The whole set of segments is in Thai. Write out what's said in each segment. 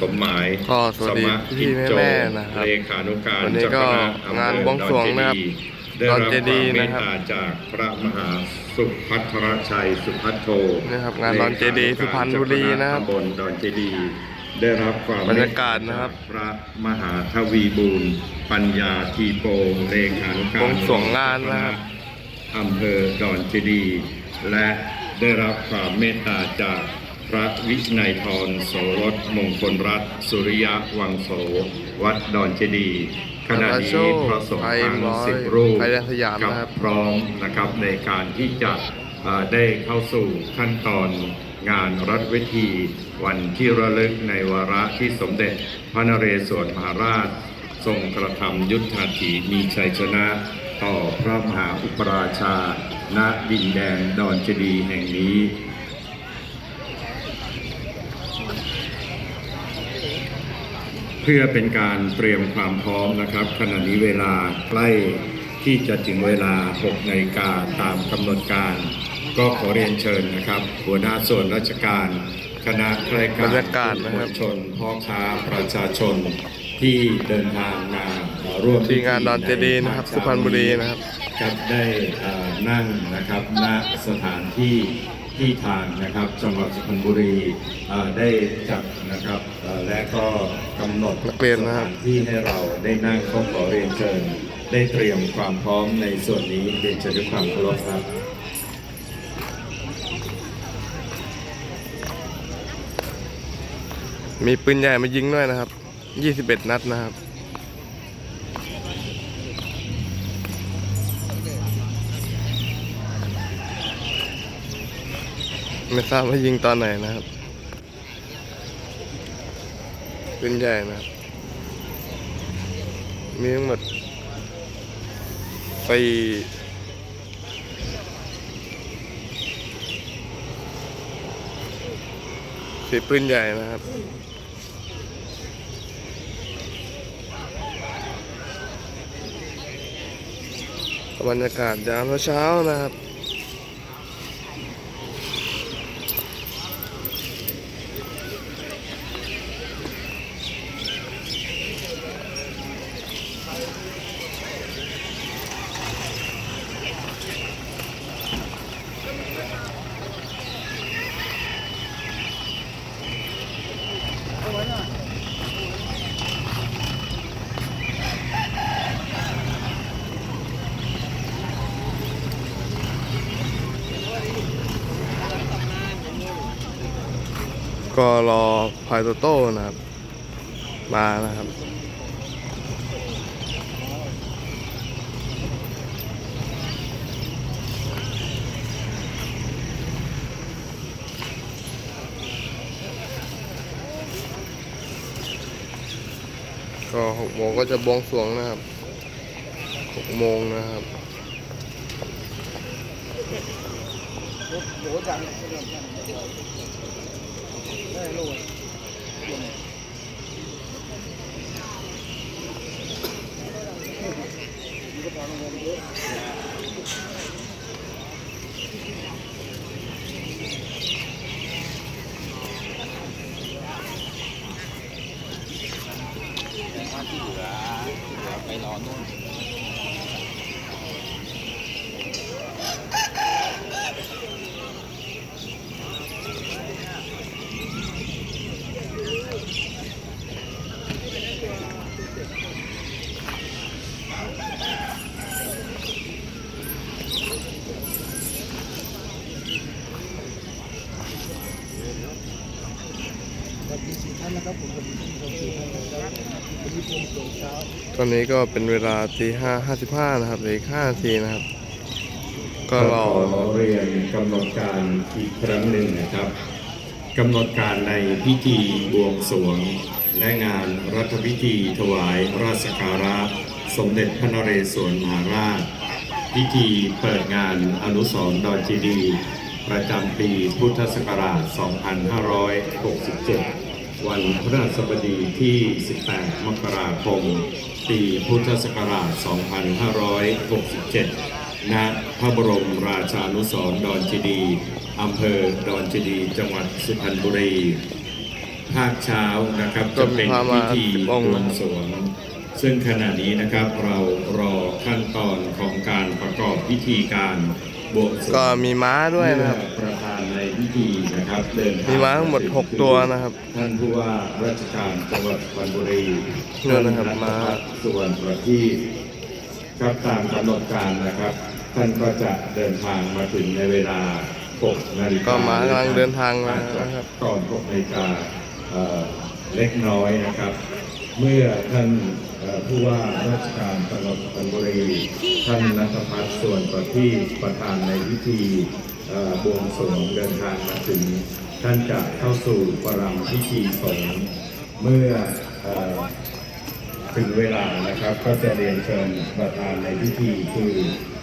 สมหมายก็สวัสดีมะพี่กิจโจแม่ๆนะครับเลขานุการวันนี้เจ้าก็คณะอำเภงานอบวงสรวงนะครับได้รับดอนเจคดีวามย์เมนะตครับตาจากพระมหาสุพัทรชัยสุพัทโทนะครับงานดอนเจดีย์สุพรรณบุรีนะครับเจ้าคณตำบลดอนเจดีย์ได้รับความบรรยากาศนะครับ พระมหาทวีบูรณ์ปัญญาทีโปงเลขานุการวงสรวงงานนะครับอำเภอดอนเจดีย์และได้รับความเมตตาจาก พระวินัยทรโสรสมงคลรัตน์สุริยะวังโส วัดดอนเจดีย์ขณะนี้พระสงฆ์ทั้งสิบรูปไปแดนสยามกันะครับพร้อมนะครับในการที่จะเอ่อได้เข้าสู่ขั้นตอนงานรัฐเวทีวันที่ระลึกในวาระที่สมเด็จพระนเรศวรมหาราช ทรงกระทำยุทธาถีมีชัยชนะ ต่อพระมหาอุปราชา ณดินแดนดอนเจดีย์แห่งนี้ เพื่อเป็นการเตรียมความพร้อมนะครับ ขณะนี้เวลาใกล้ที่จะถึงเวลา 6นาฬิกาตามกำหนดการ ก็ขอเรียนเชิญนะครับ หัวหน้าส่วนราชการ คณะข้าราชการบรรยากาศนะครับมวลชนพ่อค้าประชาชนที่เดินทางมาร่วมที่งานดอนเจดีย์นะครับ สุพรรณบุรีนะครับครับได้เอ่อนั่งนะครับณสถานที่ ที่ทางนะครับจังหวัดสุพรรณบุรีเอ่อได้จัดนะครับเอ่อและก็กำหนดนักเรียนสนะครับถานที่ให้เราได้นั่งก็ขอเรียนเชิญได้เตรียมความพร้อมในส่วนนี้เรียนเชิญด้วยความเคารพครับมีปืนใหญ่มายิงด้วยนะครับ 21 นัดนะครับ ไม่ทราบว่ายิงตอนไหนนะครับปืนใหญ่นะครับ มีทั้งหมดสี่สีปืนใหญ่นะครับบรรยากาศยามเช้านะครับ ก็รอพายโตโต้นะครับ มานะครับ ก็หกโมงก็จะบวงสรวงนะครับหกโมงนะครับ ตอนนี้ก็เป็นเวลาตีห้าห้าสิบห้านะครับเหลืออีกห้านาทีนะครับ ก็รอ ขอเรียนกำหนดการอีกครั้งหนึ่งนะครับกำหนดการในพิธีบวงสรวง และงานรัฐพิธีถวายราชการะ สมเด็จพระนเรศวรมหาราช พิธีเปิดงานอนุสรณ์ดอนเจดี ประจำปีพุทธศักราช 2567 วันพฤหัสบดีที่ 18 มกราคม ปีพุทธศักราช 2567 ณ พระบรมราชานุสรณ์ดอนเจดีอำเภอดอนเจดี จังหวัดสุพรรณบุรี ภาคเช้านะครับจะเป็นพิธีบวงสรวง ซึ่งขณะนี้นะครับเรารอขั้นตอนของการประกอบพิธีการ ก็มีม้าด้วยนะครับเมื่อประธานในพิธีนะครับเดินทางมีม้าทั้งหมดหกตัวนะครับท่านผู้ว่าราชการจังหวัดสุพรรณบุรีนั่นนะครับท่ม้ารัฐพัฒน์ส่วนประทีปครับตามกำหนดการนะครับ ท่านก็จะเดินทางมาถึงในเวลา6นาฬิกาก็ม้ากำลังเดินทางมาอจจะนะครับก่อน6นาฬิกาเอ่อเล็กน้อยนะครับ เมื่อท่านเอ่อ ผู้ว่าราชการจังหวัดสุพรรณบุรีท่านนัทพัฒน์ส่วนประทีปประธานในพิธีบวงสรวงเดินทางมาถึง ท่านจะเข้าสู่ประรำพิธีสงฆ์เมื่ออถึงเวลานะครับก็จะเรียนเชิญประธานในพิธีคือ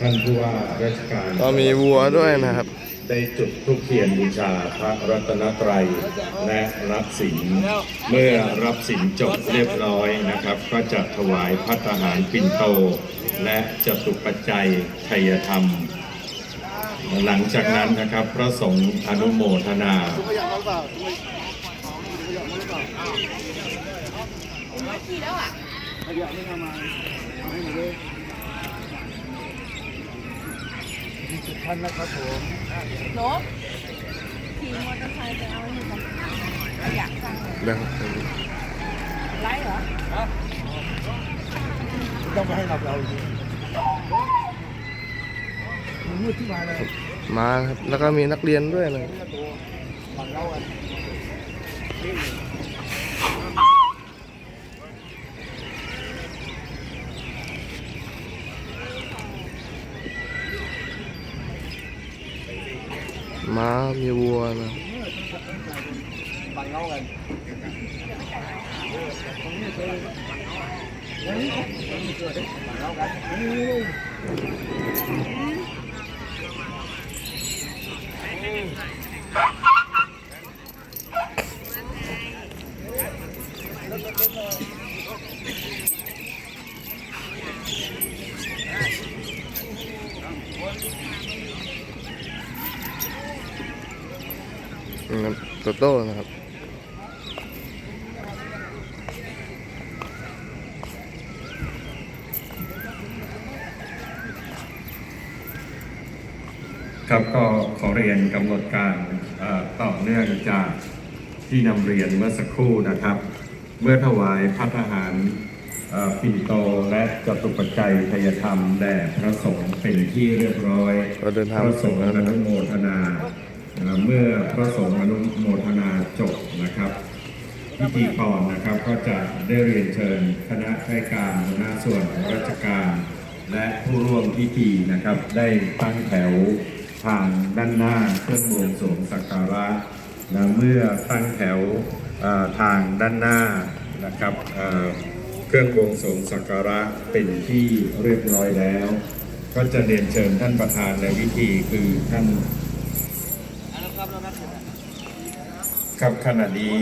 ท่านผู้ว่าราชการก็มีวัวด้วยนะครับ ได้จุดธูปเทียนบูชาพระรัตนตรัยและรับศีลเมื่อรับศีลจบเรียบร้อยนะครับ ก็จะถวายพัฒหารปิ่นโต และจตุปัจจัยไทยธรรม หลังจากนั้นนะครับ พระสงฆ์อนุโมทนา นกขี่มอเตอร์ไซค์ไปเอาอยู่กันอยากสั่งนะครับไล่เหรอต้องไปให้รับเราอีกมันมืดที่มาเลยม้านะครับแล้วก็มีนักเรียนด้วยนะครับฝั่งเราอะ ม้ามีวัวนะฝั่งเนนะครับโตโต้นะครับ ครับก็ขอเรียนกำหนดการเอ่อต่อเนื่องจากที่นำเรียนเมื่อสักครู่นะครับ เมื่อถวายพัฒหารเอ่อปิ่นโตและจตุปัจจัยทยธรรมแด่พระสงฆ์เป็นที่เรียบร้อยก็เดินทางพระสงฆ์อนุโมทนา เมื่อพระสงฆ์อนุโมทนาจบนะครับพิธีกรนะครับก็จะได้เรียนเชิญคณะข้าราชการหัวหน้าส่วนราชการ และผู้ร่วมพิธีนะครับ ได้ตั้งแถวทางด้านหน้าเครื่องบวงสรวงสักการะและเมื่อตั้งแถวทางด้านหน้านะครับเอ่อเครื่องบวงสรวงสักการะเป็นที่เรียบร้อยแล้ว ก็จะเรียนเชิญท่านประธานในพิธีคือท่าน ครับขณะนี้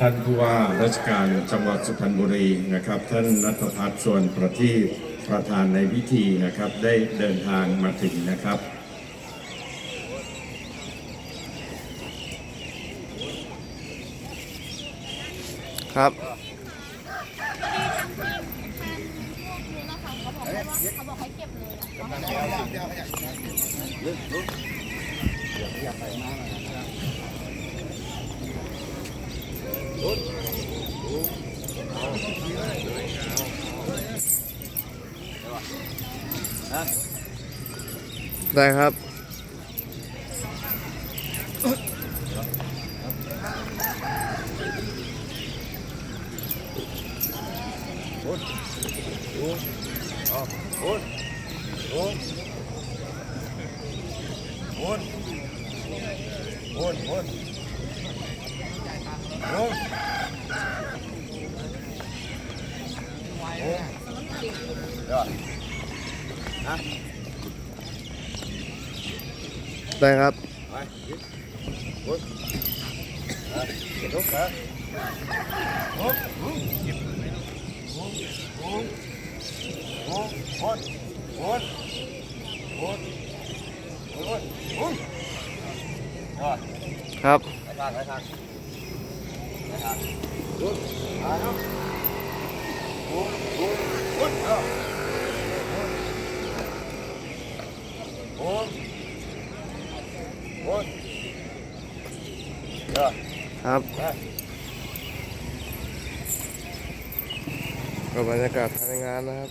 ท่านผู้ว่าราชการจังหวัดสุพรรณบุรีนะครับ ท่านนัทพัฒน์ส่วนประทีปประธานในพิธีนะครับ ได้เดินทางมาถึงนะครับ ครับเขาบอกให้เก็บเลยอะ ได้ครับ ได้ครับครับ ครับก็บรรยากาศภายในงานนะครับ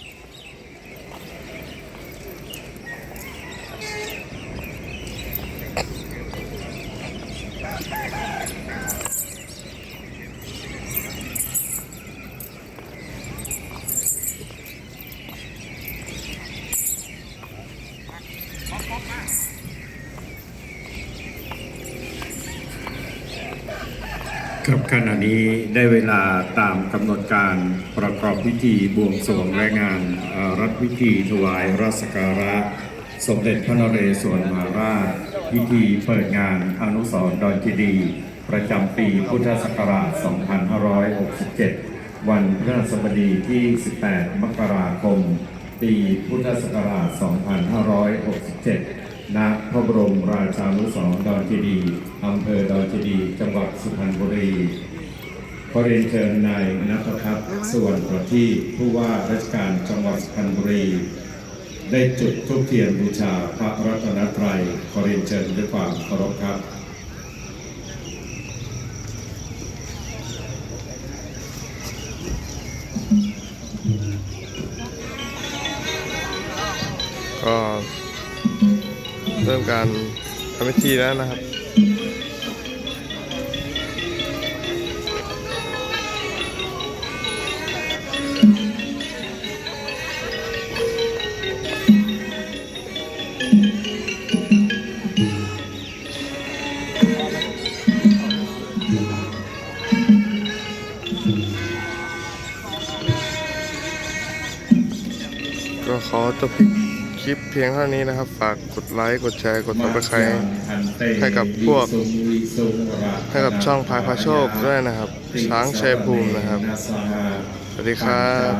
ขณะนี้ได้เวลาตามกำหนดการประกอบพิธีบวงสรวงและงานรัฐพิธีถวายราชสักการะ สมเด็จพระนเรศวรมหาราช พิธีเปิดงานอนุสรณ์ดอนเจดี ประจำปีพุทธศักราช 2567 วันพฤหัสบดีที่ 18 มกราคม ปีพุทธศักราช 2567 ณพระบรมราชานุสรดอนเจดีอำเภอดอนเจดีจังหวัดสุพรรณบุรีขอเรียนเชิญนายนัทพัฒน์สุวรรณประทีปผู้ว่าราชการจังหวัดสุพรรณบุรี ได้จุดธูปเทียนบูชาพระรัตนตรัยขอเรียนเชิญด้วยความเคารพครับก็ เริ่มการทำพิธีแล้วนะครับก็ขอจบ ลิปเพียงเท่านี้นะครับ ฝากกดไลค์ กดแชร์ กดติดตามให้กับพวก ให้กับช่องพายพาโชคด้วยนะครับ ช้างชัยภูมินะครับ สวัสดีครับ